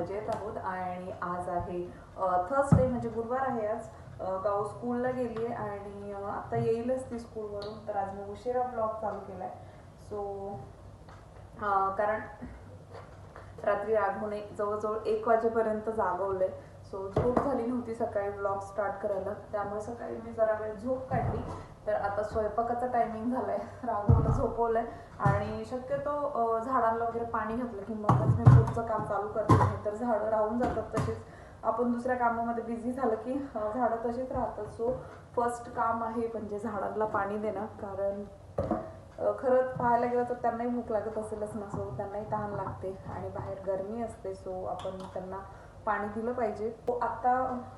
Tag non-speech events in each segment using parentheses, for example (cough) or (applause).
मजेत आहोत. आणि आज आहे थर्सडे म्हणजे गुरुवार आहे आज. गाऊ स्कूलला गेली आहे आणि आता येईलच ती स्कूलवरून. तर आज मी उशिरा ब्लॉग चालू केलाय. सो कारण रात्री राघवने जवळजवळ एक वाजेपर्यंत जागवलंय. सो झोप झाली नव्हती सकाळी ब्लॉग स्टार्ट करायला. त्यामुळे सकाळी मी जरा वेळ झोप काढली. तर आता स्वयंपाकाचा टायमिंग झालाय. राघवला झोपवलंय. आणि शक्यतो झाडांना वगैरे पाणी घातलं की मगच मी पुढचं काम चालू करते. नाही तर झाडं राहून जातात तसेच आपण दुसऱ्या कामामध्ये बिझी झालं की झाडं तशीच राहतात. सो फर्स्ट काम आहे म्हणजे झाडांना पाणी देणं. कारण खरंच पाहायला गेलं तर त्यांनाही भूक लागत असेलच ना. सो त्यांनाही तहान लागते. आणि बाहेर गरमी असते. सो आपण त्यांना पाणी दिलं पाहिजे. तो आता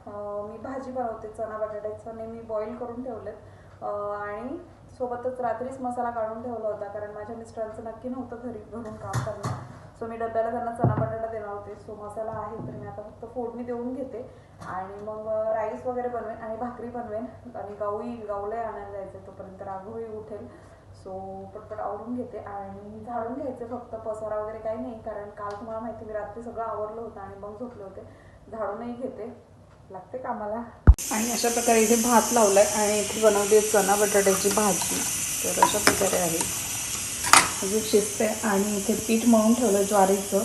मी भाजी बनवते चणा बटाट्याचं नेहमी बॉईल करून ठेवलेत. आणि सोबतच रात्रीच मसाला काढून ठेवला होता कारण माझ्या मिस्टरांचं नक्की नव्हतं घरी भरून काम करणं. सो मी डब्याला त्यांना चणा बटाटा देणार होते. सो मसाला आहे तर मी आता फक्त फोडणी देऊन घेते. आणि मग राईस वगैरे बनवेन आणि भाकरी बनवेन. आणि गाऊही गाऊलाही आणायला जायचं तोपर्यंत राघूही उठेल. सो पटपट आवरून घेते आणि झाडून घ्यायचे फक्त पसारा वगैरे काही नाही. कारण काल तुम्हाला माहिती मी रात्री सगळं आवरलं होतं आणि मग झोपले होते. झाडूनही घेते. लागते कामाला. आणि अशा प्रकारे इथे भात लावलाय आणि इथे बनवली चणा बटाट्याची भाजी. तर अशा प्रकारे आहे. अजून शिजते आणि इथे पीठ मळून ठेवलं ज्वारीचं.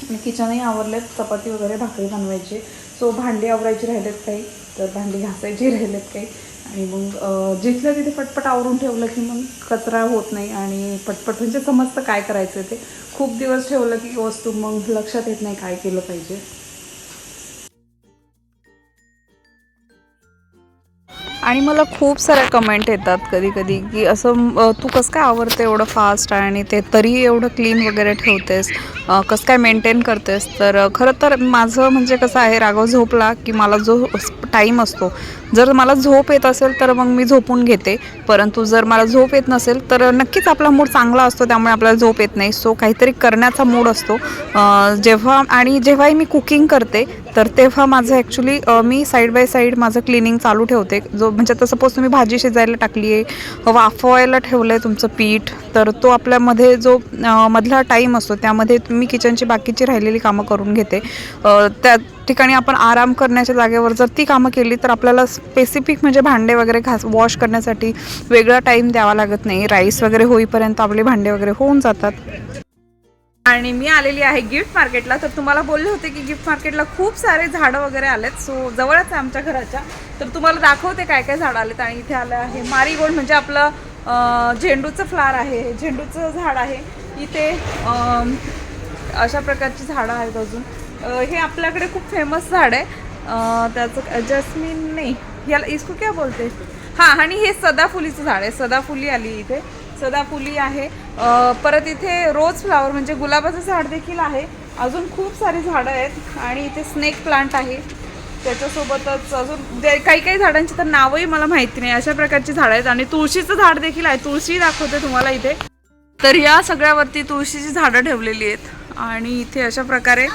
आणि किचनही आवरलेत. चपाती वगैरे भाकरी बनवायची. सो भांडी आवरायची राहिलेत काही तर भांडी घासायची राहिलेत काही. आणि मग जिथलं तिथे पटपट आवरून ठेवलं की मग कचरा होत नाही आणि पटपट म्हणजे समजतं काय करायचं ते खूप दिवस ठेवलं की वस्तू मग लक्षात येत नाही काय केलं पाहिजे. आणि मला खूप साऱ्या कमेंट येतात कधी कधी की असं तू कसं काय आवडते एवढं फास्ट आणि ते तरी एवढं क्लीन वगैरे ठेवतेस? कसं काय मेंटेन करतेस? तर खरं तर माझं म्हणजे कसं आहे राघव झोपला की मला जो टाईम असतो जर मला झोप येत असेल तर मग मी झोपून घेते. परंतु जर मला झोप येत नसेल तर नक्कीच आपला मूड चांगला असतो त्यामुळे आपल्याला झोप येत नाही. सो काहीतरी करण्याचा मूड असतो. जेव्हा आणि जेव्हाही मी कुकिंग करते तर तेव्हा माझं ॲक्च्युली मी साईड बाय साईड माझं क्लिनिंग चालू ठेवते. जो म्हणजे आता सपोज तुम्ही भाजी शिजायला टाकली आहे वाफवायला ठेवलं आहे तुमचं पीठ तर तो आपल्यामध्ये जो मधला टाईम असतो त्यामध्ये मी किचनची बाकीची राहिलेली कामं करून घेते. त्या ठिकाणी आपण आराम करण्याच्या जागेवर जर ती कामं केली तर आपल्याला स्पेसिफिक म्हणजे भांडे वगैरे घास वॉश करण्यासाठी वेगळा टाईम द्यावा लागत नाही. राईस वगैरे होईपर्यंत आपले भांडे वगैरे होऊन जातात. आणि मी आलेली आहे गिफ्ट मार्केटला. तर तुम्हाला बोलले होते की गिफ्ट मार्केटला खूप सारे झाडं वगैरे आलेत. सो जवळच आहे आमच्या घराच्या. तर तुम्हाला दाखवते काय काय झाडं आलेत. आणि इथे आलं आहे मारीगोल्ड म्हणजे आपलं झेंडूचं फ्लार आहे. हे झेंडूचं झाड आहे. इथे अशा प्रकारची झाडं आहेत अजून. हे आपल्याकडे खूप फेमस झाड आहे. त्याचं जस्मिन नाही. याला इसको क्या बोलते? हां आणि हे सदाफुलीचं झाड आहे. सदाफुली आली इथे. सदाफुली आहे. परत इथे रोज फ्लावर म्हणजे गुलाबाचं झाड देखील आहे. अजून खूप सारी झाडं आहेत आणि इथे स्नेक प्लांट आहे. त्याच्यासोबतच अजून जे- काही काही झाडांची तर नावही मला माहिती नाही. अशा प्रकारची झाडं आहेत आणि तुळशीचं झाड देखील आहे. तुळशी दाखवते तुम्हाला इथे. तर या सगळ्यावरती तुळशीची झाडं ठेवलेली आहेत. आणि इथे अशा प्रकारे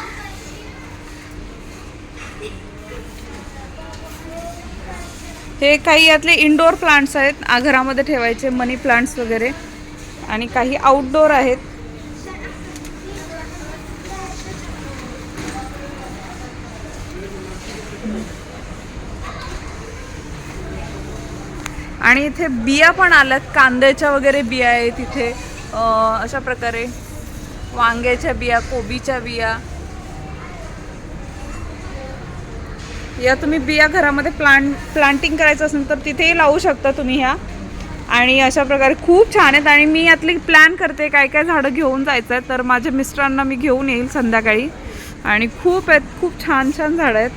हे काही यातले इनडोअर प्लांट्स आहेत आ, घरामध्ये ठेवायचे मनी प्लांट्स वगैरे. आणि काही आउटडोअर आहेत. आणि इथे बिया पण आल्यात कांद्याच्या वगैरे बिया आहेत इथे. अशा प्रकारे वांग्याच्या बिया कोबीच्या बिया. या तुम्ही बिया घरामध्ये प्लांट प्लांटिंग करायचं असेल तर तिथेही लावू शकता तुम्ही ह्या. आणि अशा प्रकारे खूप छान आहेत. आणि मी यातली प्लॅन करते काय काय झाडं घेऊन जायचं आहे तर माझ्या मिस्टरांना मी घेऊन येईल संध्याकाळी. आणि खूप आहेत खूप छान छान झाडं आहेत.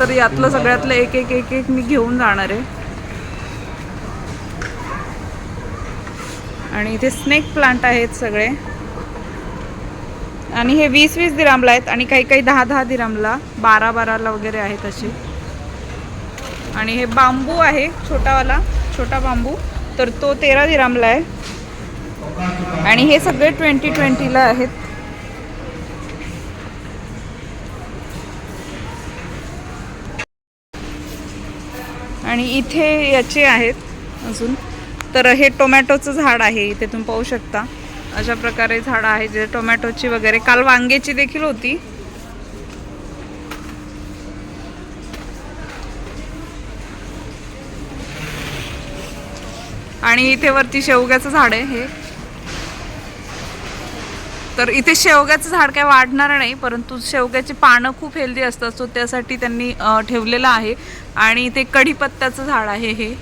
तर यातलं सगळ्यातलं एक एक एक एक मी घेऊन जाणार आहे. आणि इथे स्नेक प्लांट आहेत सगळे. आणि हे वीस वीस दिरामला आहेत आणि काही काही दहा दहा दिरामला बारा बाराला वगैरे आहेत असे. आणि हे बांबू आहे छोटावाला छोटा बांबू. तर तो तेरा दिरामला आहे. आणि हे सगळे ट्वेंटी ट्वेंटीला आहेत. आणि इथे याचे आहेत अजून. तर हे टोमॅटोचं झाड आहे इथे तुम्ही पाहू शकता. अशा प्रकारे झाडं आहे जे टोमॅटोची वगैरे काल वांग्याची देखील होती. आणि इथे वरती शेवग्याचं झाड आहे हे. तर इथे शेवग्याचं झाड काय वाढणार नाही परंतु शेवग्याची पानं खूप हेल्दी असतात सो त्यासाठी त्यांनी ठेवलेलं आहे. आणि इथे कढीपत्त्याचं झाड आहे हे.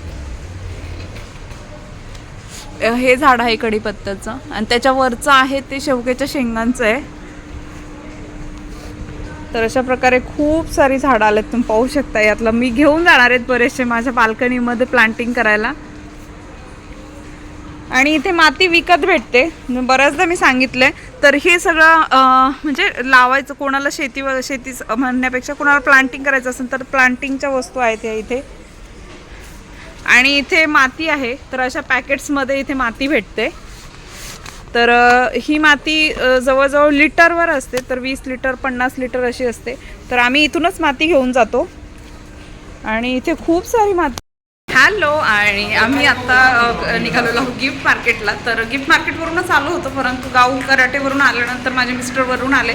हे झाड आहे कढीपत्त्याचं आणि त्याच्यावरचं आहे ते शेवग्याच्या शेंगांचं आहे. तर अशा प्रकारे खूप सारी झाडं आलेत तुम्ही पाहू शकता. यातलं मी घेऊन जाणार आहेत बरेचसे माझ्या बाल्कनीमध्ये प्लांटिंग करायला. आणि इथे माती विकत भेटते. बऱ्याचदा मी सांगितलंय. तर हे सगळं म्हणजे लावायचं कोणाला शेती व- शेती म्हणण्यापेक्षा कोणाला प्लांटिंग करायचं असेल तर प्लांटिंगच्या वस्तू आहेत या इथे. आणि इथे माती आहे तर अशा पॅकेट्समध्ये इथे माती भेटते. तर ही माती जवळजवळ लिटरवर असते तर वीस लिटर पन्नास लिटर अशी असते. तर आम्ही इथूनच माती घेऊन जातो. आणि इथे खूप सारी माती हॅलो आणि आम्ही आता निघालेलो आहोत गिफ्ट मार्केटला. तर गिफ्ट मार्केटवरूनच आलो होतो परंतु गाव कराटेवरून आल्यानंतर माझे मिस्टरवरून आले.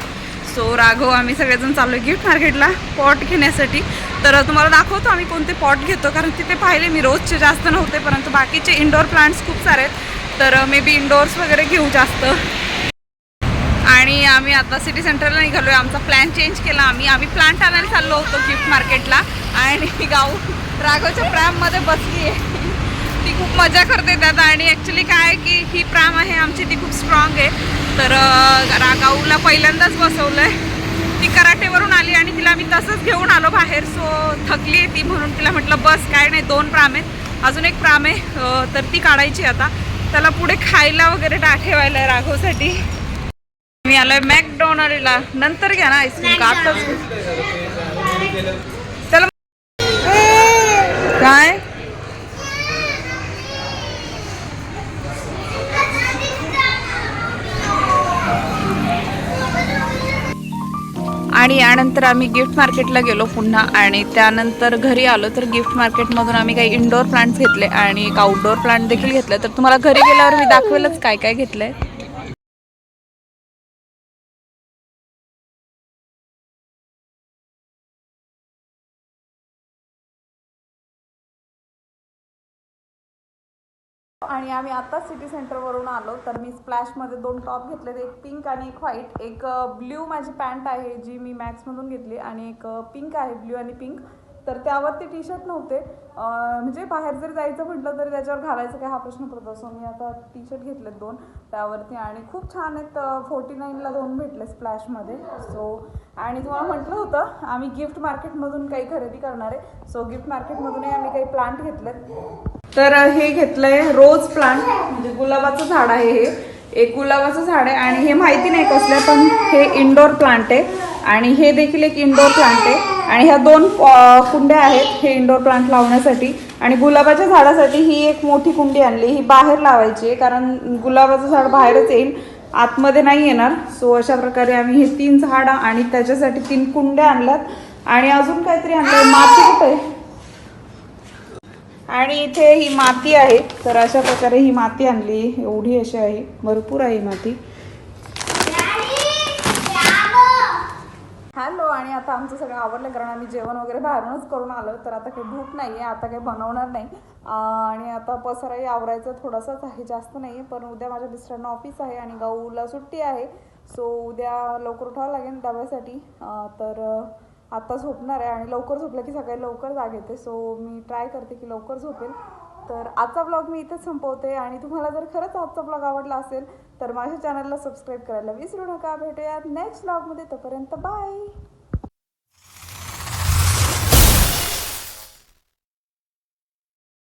सो राघव आम्ही सगळेजण चाललो गिफ्ट मार्केटला. पॉट घेण्यासाठी. तर तुम्हाला दाखवतो आम्ही कोणते पॉट घेतो कारण तिथे पाहिले मी रोजचे जास्त नव्हते परंतु बाकीचे इंडोर प्लांट्स खूप सारे आहेत. तर मे बी इंडोर्स वगैरे घेऊ जास्त. आणि आम्ही आता सिटी सेंटरला निघालो आहे आमचा प्लॅन चेंज केला आम्ही. आम्ही प्लांट आणायला चाललो होतो गिफ्ट मार्केटला आणि (laughs) गाऊ राघवच्या प्रॅममध्ये बसली आहे ती खूप मजा करते त्यात. आणि ॲक्च्युली काय की ही प्राम आहे आमची ती खूप स्ट्रॉंग आहे. तर uh, रागाऊला पहिल्यांदाच बसवलं आहे ती कराटेवरून आली आणि तिला मी तसंच घेऊन आलो बाहेर. सो थकली आहे ती म्हणून तिला म्हटलं बस काय नाही दोन प्राम. आहेत अजून एक प्राम आहे तर ती काढायची आता. त्याला पुढे खायला वगैरे टा ठेवायला आहे राघवसाठी. मी आलोय मॅकडोनल्डला. नंतर घ्या ना आईस्क्रीम का आताच आणि यानंतर आम्ही गिफ्ट मार्केटला गेलो पुन्हा आणि त्यानंतर घरी आलो. तर गिफ्ट मार्केटमधून आम्ही काही इंडोर प्लांट्स घेतले आणि एक आउटडोर प्लांट देखील घेतले. तर तुम्हाला घरी गेल्यावर मी दाखवेलच काय काय घेतलंय. आणि आम्ही आता सिटी सेंटरवरून आलो तर मी स्प्लॅशमध्ये दोन टॉप घेतलेत एक पिंक आणि एक व्हाईट एक ब्ल्यू माझी पॅन्ट आहे जी मी मॅक्समधून घेतली आणि एक पिंक आहे ब्ल्यू आणि पिंक तर त्यावरती टी शर्ट नव्हते म्हणजे बाहेर जरी जायचं म्हटलं तरी त्याच्यावर घालायचं काय हा प्रश्न पडतो असो मी आता टी शर्ट घेतलेत दोन त्यावरती आणि खूप छान आहेत फोर्टी नाईनला दोन भेटले स्प्लॅशमध्ये सो आणि तुम्हाला म्हटलं होतं आम्ही गिफ्ट मार्केटमधून काही खरेदी करणार आहे. सो गिफ्ट मार्केटमधूनही आम्ही काही प्लांट घेतलेत. तर हे घेतलंय रोज प्लांट म्हणजे गुलाबाचं झाड आहे हे. एक गुलाबाचं झाड आहे आणि हे माहिती नाही कसलं पण हे इंडोर प्लांट आहे. आणि हे देखील एक इंडोर प्लांट आहे. आणि ह्या दोन कुंड्या आहेत हे इंडोर प्लांट लावण्यासाठी. आणि गुलाबाच्या झाडासाठी ही एक मोठी कुंडी आणली. ही बाहेर लावायची आहे कारण गुलाबाचं झाड बाहेरच येईल. आतमध्ये नाही येणार. सो अशा प्रकारे आम्ही हे तीन झाडं आणि त्याच्यासाठी तीन कुंड्या आणल्यात. आणि अजून काहीतरी आणलं माती कुठे आहे? आणि इथे ही माती आहे. तर अशा प्रकारे ही माती आणली. एवढी अशी आहे. भरपूर आहे ही माती. हॅलो आणि आता आमचं सगळं आवडलं कारण आम्ही जेवण वगैरे बाहेरूनच करून आलो. तर आता काही भूक नाही आहे आता काही बनवणार नाही. आणि आता पसराही आवरायचं थोडासाच आहे. जास्त नाही आहे पण उद्या माझ्या मिस्टरांना ऑफिस आहे आणि गाऊला सुट्टी आहे. सो उद्या लवकर उठावं लागेल डब्यासाठी तर आत्ता झोपणार आहे आणि लवकर झोपलं की सकाळी लवकर जाग येते. सो मी ट्राय करते की लवकर झोपेल. तर आजचा ब्लॉग मी इथेच संपवते आणि तुम्हाला जर खरंच आजचा ब्लॉग आवडला असेल तर माझ्या चॅनलला सबस्क्राईब करायला विसरू नका. भेटूयात नेक्स्ट ब्लॉगमध्ये तोपर्यंत बाय